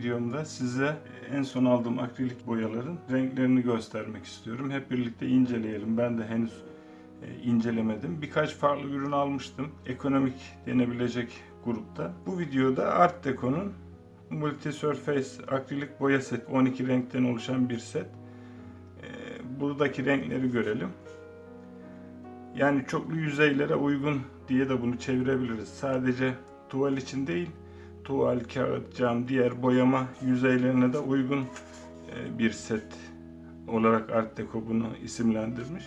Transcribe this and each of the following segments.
videomda size en son aldığım akrilik boyaların renklerini göstermek istiyorum. Hep birlikte inceleyelim. Ben de henüz e, incelemedim. Birkaç farklı ürün almıştım. Ekonomik denebilecek grupta. Bu videoda Art Deco'nun Multi Surface akrilik boya set 12 renkten oluşan bir set. E, Buradaki renkleri görelim. Yani çoklu yüzeylere uygun diye de bunu çevirebiliriz. Sadece tuval için değil, tuval, kağıt, cam, diğer boyama yüzeylerine de uygun e, bir set olarak Art Deco bunu isimlendirmiş.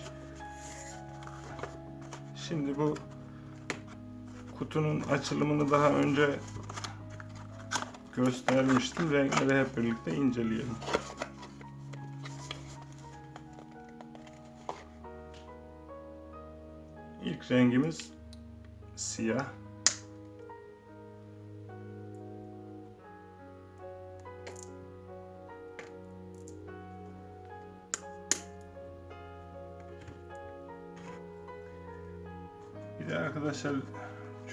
Şimdi bu kutunun açılımını daha önce göstermiştim. Renkleri hep birlikte inceleyelim. İlk rengimiz siyah. Bir de arkadaşlar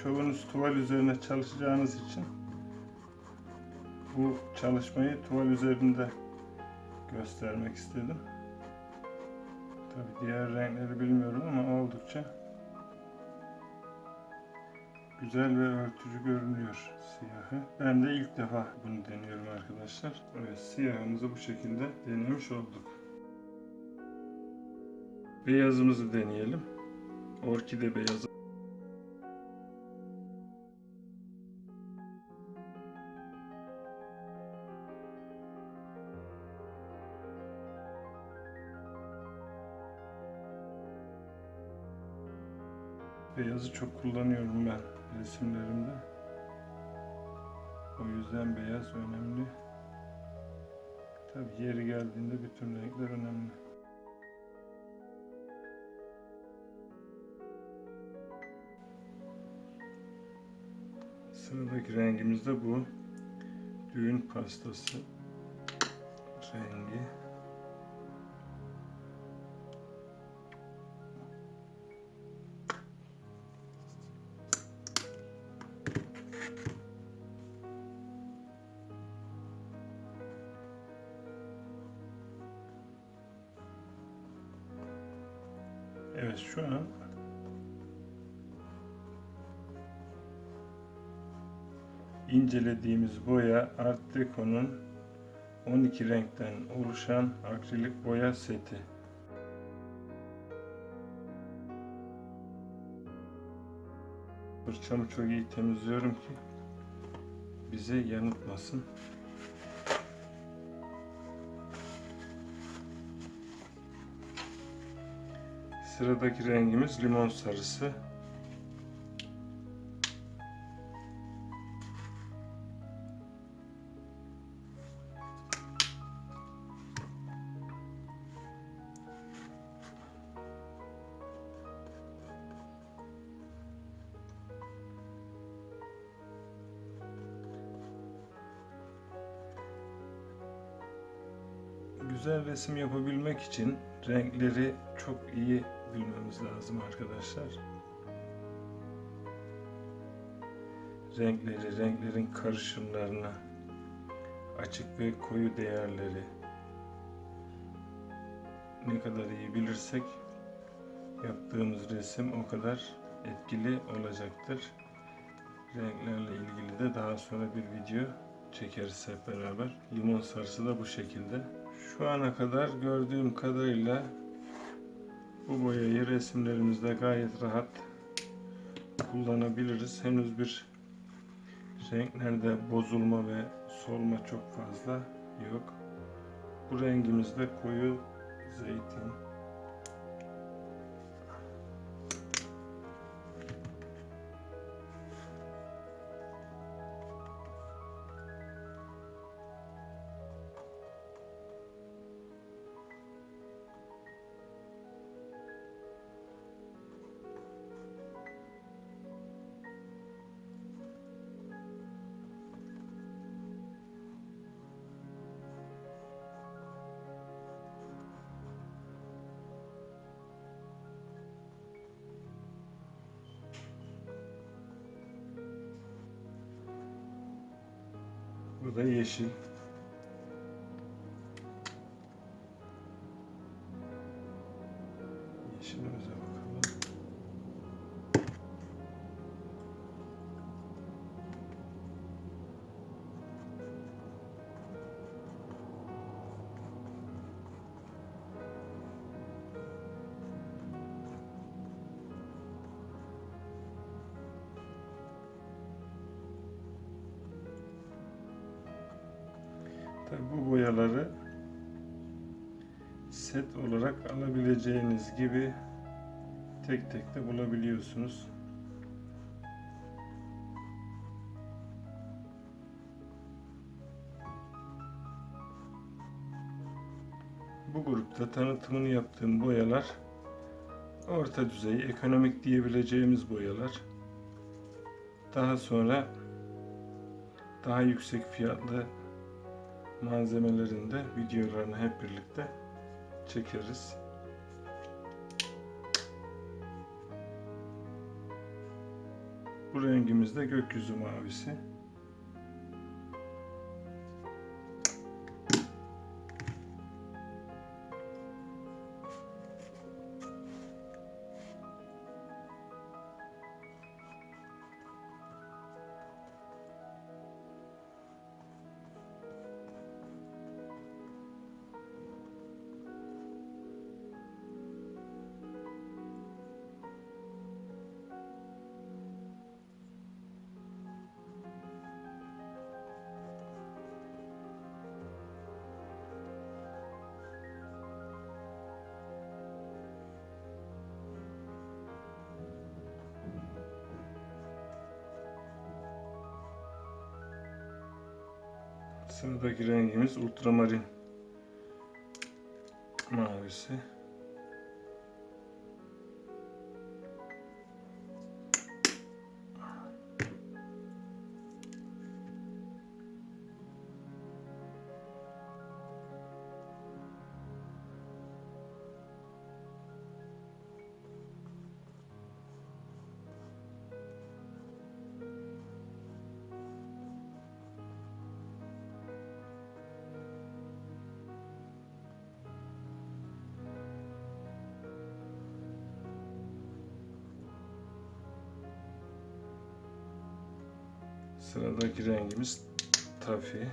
çoğunuz tuval üzerine çalışacağınız için bu çalışmayı tuval üzerinde göstermek istedim. Tabi diğer renkleri bilmiyorum ama oldukça güzel ve örtücü görünüyor siyahı. Ben de ilk defa bunu deniyorum arkadaşlar. Evet siyahımızı bu şekilde denemiş olduk. Beyazımızı deneyelim. Orkide beyazı. Beyazı çok kullanıyorum ben resimlerimde. O yüzden beyaz önemli. Tabi yeri geldiğinde bütün renkler önemli. Sıradaki rengimiz de bu. Düğün pastası rengi. Evet şu an incelediğimiz boya Art Deco'nun 12 renkten oluşan akrilik boya seti. Fırçamı çok iyi temizliyorum ki bize yanıltmasın. Sıradaki rengimiz limon sarısı. Güzel resim yapabilmek için renkleri çok iyi bilmemiz lazım arkadaşlar. Renkleri, renklerin karışımlarını, açık ve koyu değerleri ne kadar iyi bilirsek yaptığımız resim o kadar etkili olacaktır. Renklerle ilgili de daha sonra bir video çekeriz hep beraber. Limon sarısı da bu şekilde. Şu ana kadar gördüğüm kadarıyla bu boyayı resimlerimizde gayet rahat kullanabiliriz. Henüz bir renklerde bozulma ve solma çok fazla yok. Bu rengimiz de koyu zeytin. Bu da yeşil. Bu boyaları set olarak alabileceğiniz gibi tek tek de bulabiliyorsunuz. Bu grupta tanıtımını yaptığım boyalar orta düzey, ekonomik diyebileceğimiz boyalar. Daha sonra daha yüksek fiyatlı malzemelerin de videolarını hep birlikte çekeriz. Bu rengimiz de gökyüzü mavisi. Sıradaki rengimiz ultramarin mavisi. Sıradaki rengimiz tafi.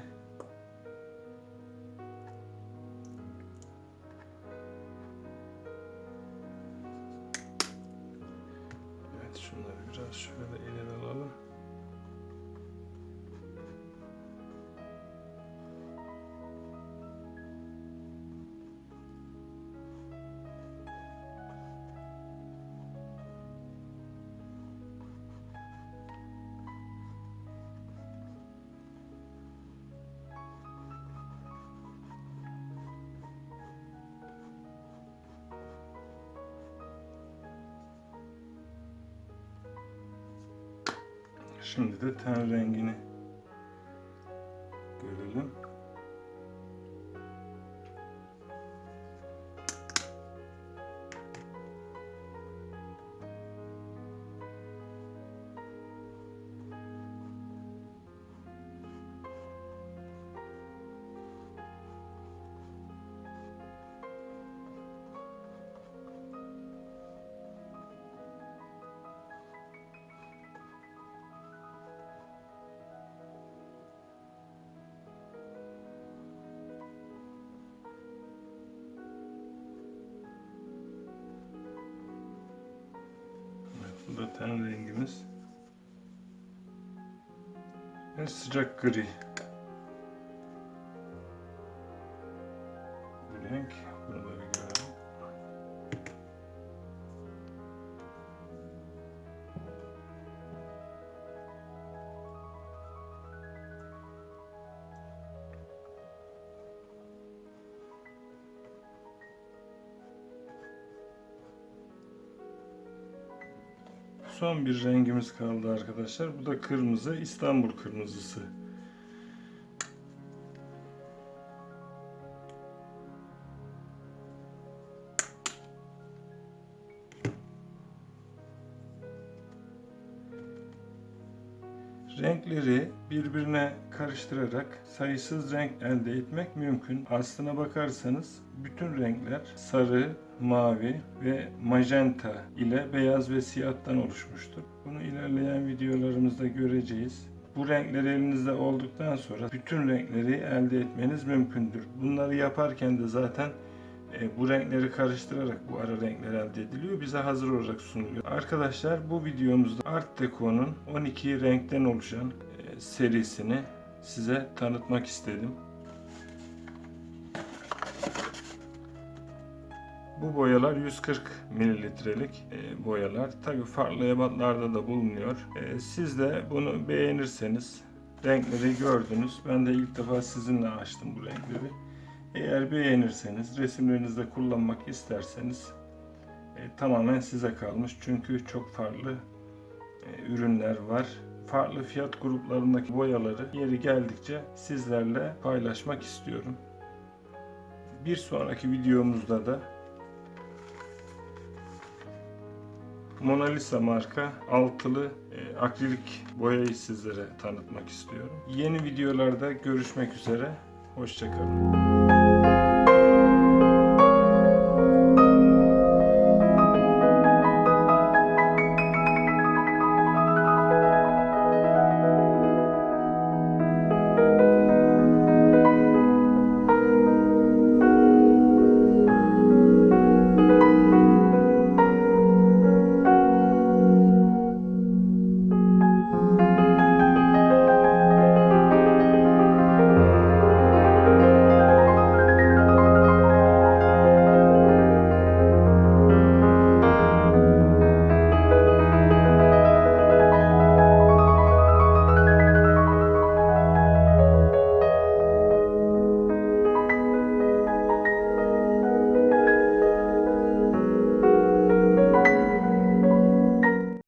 Şimdi de ten rengini bu da ten rengimiz. Ve sıcak gri. Son bir rengimiz kaldı arkadaşlar. Bu da kırmızı. İstanbul kırmızısı. Renkleri birbirine karıştırarak sayısız renk elde etmek mümkün. Aslına bakarsanız bütün renkler sarı, mavi ve magenta ile beyaz ve siyahtan oluşmuştur. Bunu ilerleyen videolarımızda göreceğiz. Bu renkler elinizde olduktan sonra bütün renkleri elde etmeniz mümkündür. Bunları yaparken de zaten e, bu renkleri karıştırarak bu ara renkler elde ediliyor. Bize hazır olarak sunuluyor. Arkadaşlar bu videomuzda Art Deco'nun 12 renkten oluşan e, serisini size tanıtmak istedim. Bu boyalar 140 mililitrelik e, boyalar. Tabi farklı ebatlarda da bulunuyor. E, siz de bunu beğenirseniz renkleri gördünüz. Ben de ilk defa sizinle açtım bu renkleri. Eğer beğenirseniz, resimlerinizde kullanmak isterseniz e, tamamen size kalmış. Çünkü çok farklı e, ürünler var. Farklı fiyat gruplarındaki boyaları yeri geldikçe sizlerle paylaşmak istiyorum. Bir sonraki videomuzda da Mona Lisa marka altılı e, akrilik boyayı sizlere tanıtmak istiyorum. Yeni videolarda görüşmek üzere. Hoşçakalın.